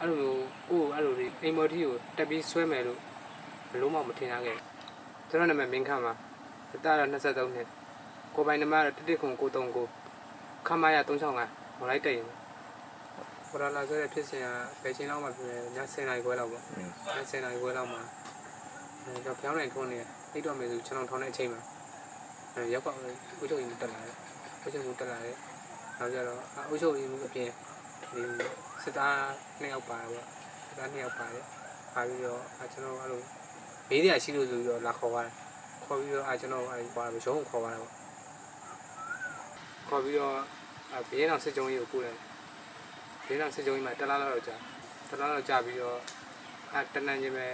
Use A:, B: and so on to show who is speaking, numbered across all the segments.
A: အဲ့လိုမျိုးကိုယ့်ကိုအဲ့လိုလေးအိမ်မော်ထီကိုတက်ပြီးဆွဲမယ်လို့ဘယ်လို့မှမထင်ထားခဲ့ကျွန်တော်နာမည်မင်းခမ်းပါအသက်တော့23နှစ်ကိုယ်ပိုင်နံပါတ်တော့တစ်တစ်ခု939ခမရ365မလိုက်တည်ရင်ပေါ်လာလာဆိုတဲ့ဖြစ်စဉ်ကဘယ်ချိန်လောက်မှပြင်လဲည10နာရီခွဲလောက်ပေါ့
B: อืม
A: ည10နာရီခွဲလောက်မှာအဲတော့ပြောင်းနိုင်ထုံးနေအိတ်တော့မယ်ဆိုကျွန်တော်ထောင်းတဲ့အချိန်မှာအဲရောက်ပါဦးဥချုပ်ကြီးတက်လာတယ်ဥချုပ်ကြီးတက်လာတယ်နောက်ကြတော့ဥချုပ်ကြီးအပြင် ဒီစစ်သားနှစ်ယောက်ပါပေါ့စစ်သားနှစ်ယောက်ပါတယ်ပါပြီးတော့အဲကျွန်တော်အဲ့လိုမေးရရှိလို့ဆိုပြီးတော့လာခေါ်ပါတယ်ခေါ်ပြီးတော့အဲကျွန်တော်အဲပါရုံးခေါ်ပါတယ်ပေါ့ခေါ်ပြီးတော့အဲဘေးနောက်စစ်ကြုံကြီးကိုပို့တယ်ဘေးနောက်စစ်ကြုံကြီးမှာတက်လာတော့ကြာတက်လာတော့ကြာပြီးတော့အဲတနန်းချင်းပဲ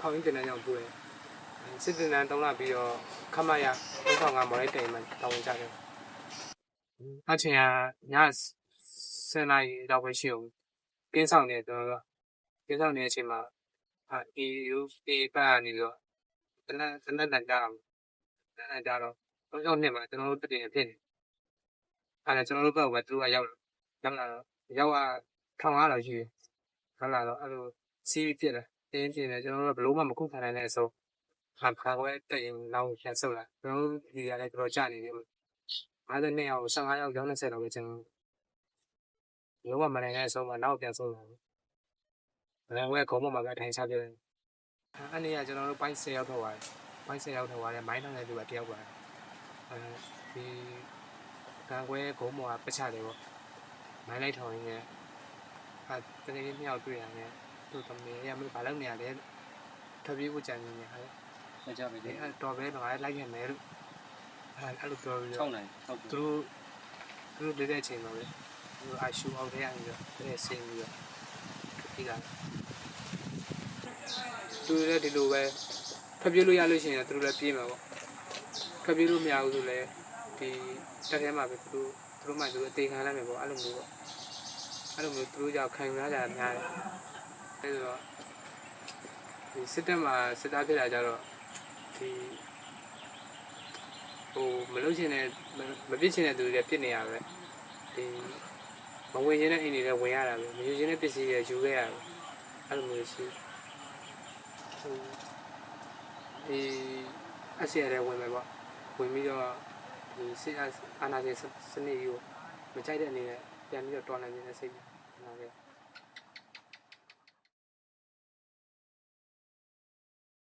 A: ဖောင်းရင်းတနန်းကြောင့်ပို့တယ်စစ်တင်တန်းတုံးလာပြီးတော့ခမရ35မော်လိုက်တိုင်မှာတောင်းကြတယ်အချင်းကည 7နာရီလောက်ပဲရှိအောင်ကင်းဆောင်နေတော့ကင်းဆောင်နေတဲ့အချိန်မှာအဲဒီယူဒီပါနေတော့တနတနတန်ကြအောင်တနကြတော့တော့ကြောင့်နှစ်မှာကျွန်တော်တို့တည်နေဖြစ်နေအဲဒါကျွန်တော်တို့ဘက်ကသူကရောက်ရောက်လာတော့ရောက်ကထောင်ရတော့ရှိတယ်ဟုတ်လာတော့အဲ့လိုစီးဖြစ်တယ်တင်းပြင်းတယ်ကျွန်တော်တို့ကဘလို့မှမခုခံနိုင်တဲ့အဆုံးဟာခါခွဲတက်ရင်လောက်ပြန်ဆုပ်လာကျွန်တော်တို့ဒီကလည်းတော်တော်ကြာနေတယ်52ရောက်15ရောက်ကျောင်း20လောက်ပဲကျွန်တော် လုံးဝမနိုင်တဲ့အဆုံးမှာနောက်ပြန်ဆုပ်လာတယ်ဘယ်ဝဲခုံးမမှာပဲထိုင်ချပြတယ်အဲ့ဒီကကျွန်တော်တို့ပိုင်း10ရောက်တော့ပါတယ်ပိုင်း10ရောက်တော့ပါတယ်မိုင်းထောင်တဲ့သူကတယောက်ပါတယ်အဲဒီကံခွဲခုံးမောကပချတယ်ပေါ့မိုင်းလိုက်ထောင်ရင်းနဲ့အဲတကယ်ကြီးမြောက်တွေ့ရတယ်သူ့သမီးရမလို့ဘာလုပ်နေရလဲထပ်ပြေးဖို့ကြံနေနေဟာလေ
C: မကြပြီလေ
A: အဲတော်ပဲတော့လိုက်ရမယ်လို့အဲအဲ့လိုပြောပြီးတော့
C: 6နိုင်ဟုတ်ပြီ
A: သူတို့သူတို့လက်တဲ့အချိန်မှာပဲ သူတို့အရှူအောင်ထဲရပြီးတော့တဲ့ဆင်းပြီးတော့ပြီးတာသူတို့လည်းဒီလိုပဲဖျက်ပြလို့ရလို့ရှိရင်သူတို့လည်းပြေးမှာပေါ့ဖျက်ပြလို့မရဘူးဆိုလည်းဒီတက်ထဲမှာပဲသူတို့သူတို့မှသူတို့အသေးခံလိုက်မယ်ပေါ့အဲ့လိုမျိုးပေါ့အဲ့လိုမျိုးသူတို့ကြောင့်ခံယူရကြတာများတယ်အဲဆိုတော့ဒီစစ်တပ်မှာစစ်သားဖြစ်တာကြတော့ဒီဟိုမလို့ချင်တဲ့မပြစ်ချင်တဲ့သူတွေပြစ်နေရပဲဒီ မဝင်ချင်တဲ့အိမ်တွေလည်းဝင်ရတာပဲမယူချင်တဲ့ပစ္စည်းတွေယူခဲ့ရတယ်အဲ့လိုမျိုးရှိဟိုဒီအစီအရဲဝင်မယ်ပေါ့ဝင်ပြီးတော့ဒီစစ်အာဏာရှင်စနစ်ကြီးကိုမကြိုက်တဲ့အနေနဲ့ပြန်ပြီးတော့တော်လှန်နေတဲ့စိတ်နဲ့နားခဲ့